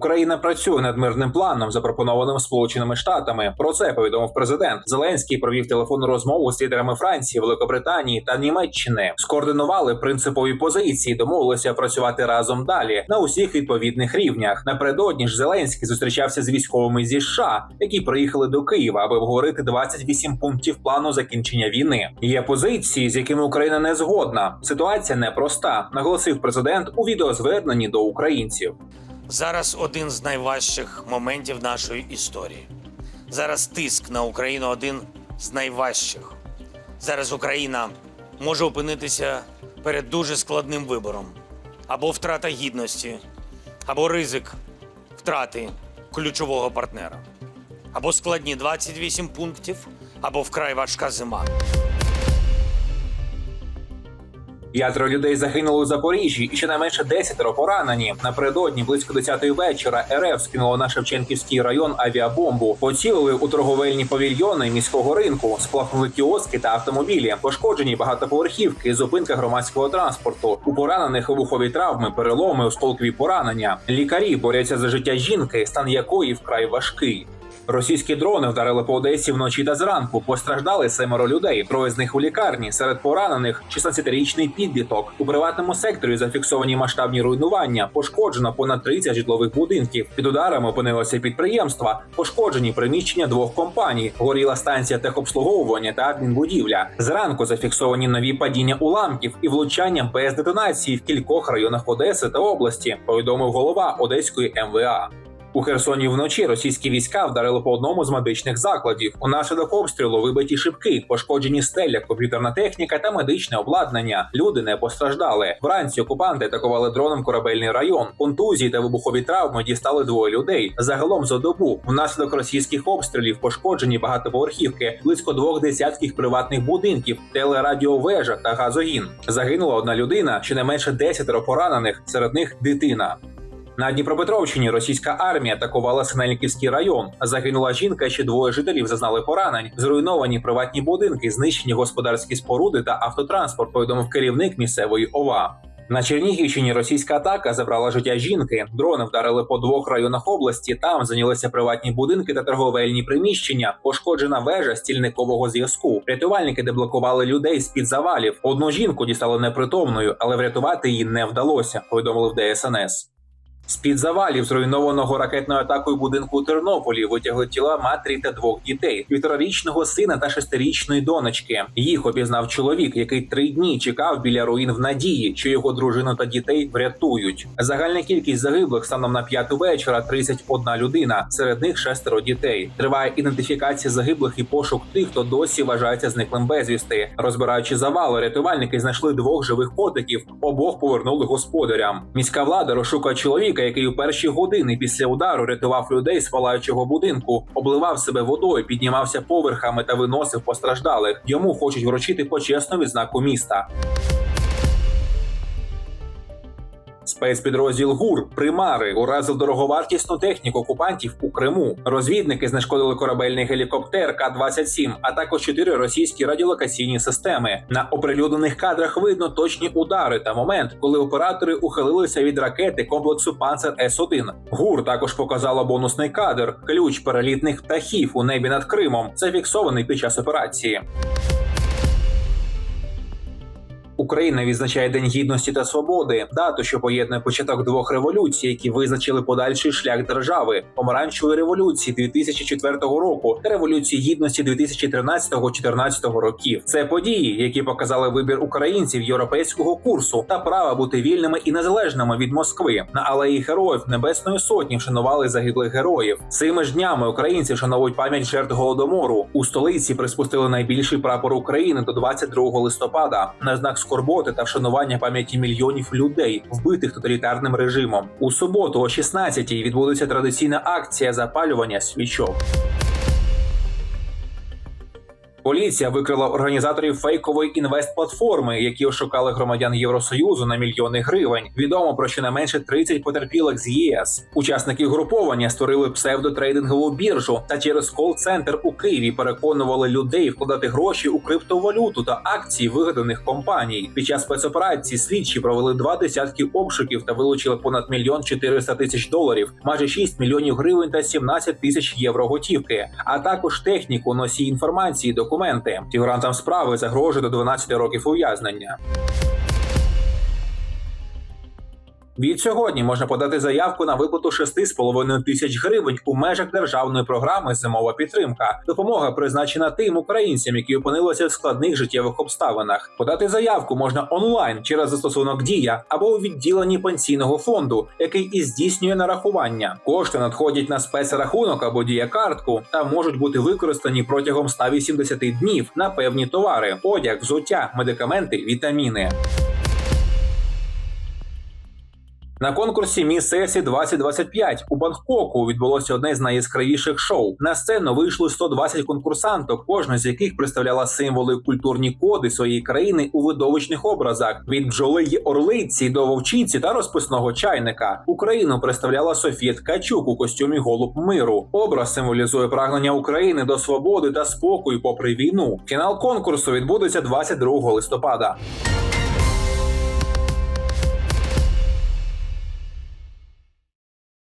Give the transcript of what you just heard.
Україна працює над мирним планом, запропонованим Сполученими Штатами. Про це повідомив президент. Зеленський провів телефонну розмову з лідерами Франції, Великобританії та Німеччини. Скоординували принципові позиції, домовилися працювати разом далі на усіх відповідних рівнях. Напередодні ж Зеленський зустрічався з військовими зі США, які приїхали до Києва, аби обговорити 28 пунктів плану закінчення війни. Є позиції, з якими Україна не згодна. Ситуація непроста, наголосив президент у відеозверненні до українців. Зараз один з найважчих моментів нашої історії. Зараз тиск на Україну один з найважчих. Зараз Україна може опинитися перед дуже складним вибором: або втрата гідності, або ризик втрати ключового партнера, або складні 28 пунктів, або вкрай важка зима. П'ятеро людей загинули у Запоріжжі і щонайменше десятеро поранені. Напередодні близько 10-ї вечора РФ скинуло на Шевченківський район авіабомбу. Поцілили у торговельні павільйони міського ринку, сплахнули кіоски та автомобілі. Пошкоджені багатоповерхівки, зупинка громадського транспорту. У поранених вибухові травми, переломи, осколкові поранення. Лікарі борються за життя жінки, стан якої вкрай важкий. Російські дрони вдарили по Одесі вночі та зранку. Постраждали семеро людей. Троє з них у лікарні. Серед поранених 16-річний підліток. У приватному секторі зафіксовані масштабні руйнування. Пошкоджено понад 30 житлових будинків. Під ударами опинилося підприємства. Пошкоджені приміщення двох компаній. Горіла станція техобслуговування та адмінбудівля. Зранку зафіксовані нові падіння уламків і влучання без детонації в кількох районах Одеси та області. Повідомив голова Одеської МВА. У Херсоні вночі російські війська вдарили по одному з медичних закладів. Унаслідок обстрілу вибиті шибки, пошкоджені стеля, комп'ютерна техніка та медичне обладнання. Люди не постраждали. Вранці окупанти атакували дроном корабельний район. Контузії та вибухові травми дістали двоє людей. Загалом за добу внаслідок російських обстрілів пошкоджені багатоповерхівки, близько двох десятків приватних будинків, телерадіовежа та газогін. Загинула одна людина, щонайменше десятеро поранених, серед них дитина. На Дніпропетровщині російська армія атакувала Синельниківський район. Загинула жінка, ще двоє жителів зазнали поранень. Зруйновані приватні будинки, знищені господарські споруди та автотранспорт. Повідомив керівник місцевої ОВА. На Чернігівщині російська атака забрала життя жінки. Дрони вдарили по двох районах області. Там зайнялися приватні будинки та торговельні приміщення. Пошкоджена вежа стільникового зв'язку. Рятувальники деблокували людей з під завалів. Одну жінку дістали непритомною, але врятувати її не вдалося. Повідомили в ДСНС. З під завалів зруйнованого ракетною атакою будинку у Тернополі витягли тіла матері та двох дітей: півторарічного сина та шестирічної донечки. Їх обізнав чоловік, який три дні чекав біля руїн в надії, що його дружину та дітей врятують. Загальна кількість загиблих станом на п'яту вечора 31 людина. Серед них шестеро дітей. Триває ідентифікація загиблих і пошук тих, хто досі вважається зниклим безвісти. Розбираючи завали, рятувальники знайшли двох живих котиків. Обох повернули господарям. Міська влада розшукує чоловіка, який у перші години після удару рятував людей з палаючого будинку, обливав себе водою, піднімався поверхами та виносив постраждалих. Йому хочуть вручити почесну відзнаку міста. Спецпідрозділ ГУР примари уразив дороговартісну техніку окупантів у Криму. Розвідники знешкодили корабельний гелікоптер К-27, а також чотири російські радіолокаційні системи. На оприлюднених кадрах видно точні удари та момент, коли оператори ухилилися від ракети комплексу Панцер С-1. ГУР також показала бонусний кадр ключ перелітних птахів у небі над Кримом, зафіксований під час операції. Україна відзначає День гідності та свободи, дату, що поєднує початок двох революцій, які визначили подальший шлях держави: помаранчевої революції 2004 року та революції гідності 2013-2014 років. Це події, які показали вибір українців європейського курсу та права бути вільними і незалежними від Москви. На алеї героїв Небесної Сотні вшанували загиблих героїв. Цими ж днями українці вшановують пам'ять жертв голодомору. У столиці приспустили найбільший прапор України до 22 листопада на знак скорботи та вшанування пам'яті мільйонів людей, вбитих тоталітарним режимом. У суботу о 16-й відбудеться традиційна акція запалювання свічок. Поліція викрила організаторів фейкової інвестплатформи, які ошукали громадян Євросоюзу на мільйони гривень. Відомо про щонайменше 30 потерпілих з ЄС. Учасники груповання створили псевдотрейдингову біржу та через кол-центр у Києві переконували людей вкладати гроші у криптовалюту та акції вигаданих компаній. Під час спецоперації слідчі провели два десятки обшуків та вилучили понад мільйон 400 тисяч доларів, майже 6 мільйонів гривень та 17 тисяч євро готівки, а також техніку, носій інформації, документи. Фігурантам справи загрожує до 12 років ув'язнення. Від сьогодні можна подати заявку на виплату 6,5 тисяч гривень у межах державної програми Зимова підтримка. Допомога призначена тим українцям, які опинилися в складних життєвих обставинах. Подати заявку можна онлайн через застосунок Дія або у відділенні пенсійного фонду, який і здійснює нарахування. Кошти надходять на спецрахунок або діякартку та можуть бути використані протягом 180 днів на певні товари: одяг, взуття, медикаменти, вітаміни. На конкурсі Міс Сесі 2025 у Бангкоку відбулося одне з найяскравіших шоу. На сцену вийшли 120 конкурсанток, кожна з яких представляла символи культурні коди своєї країни у видовищних образах від бджоли й орлиці до вовчиці та розписного чайника. Україну представляла Софія Ткачук у костюмі голуб миру. Образ символізує прагнення України до свободи та спокою попри війну. Фінал конкурсу відбудеться 22 листопада.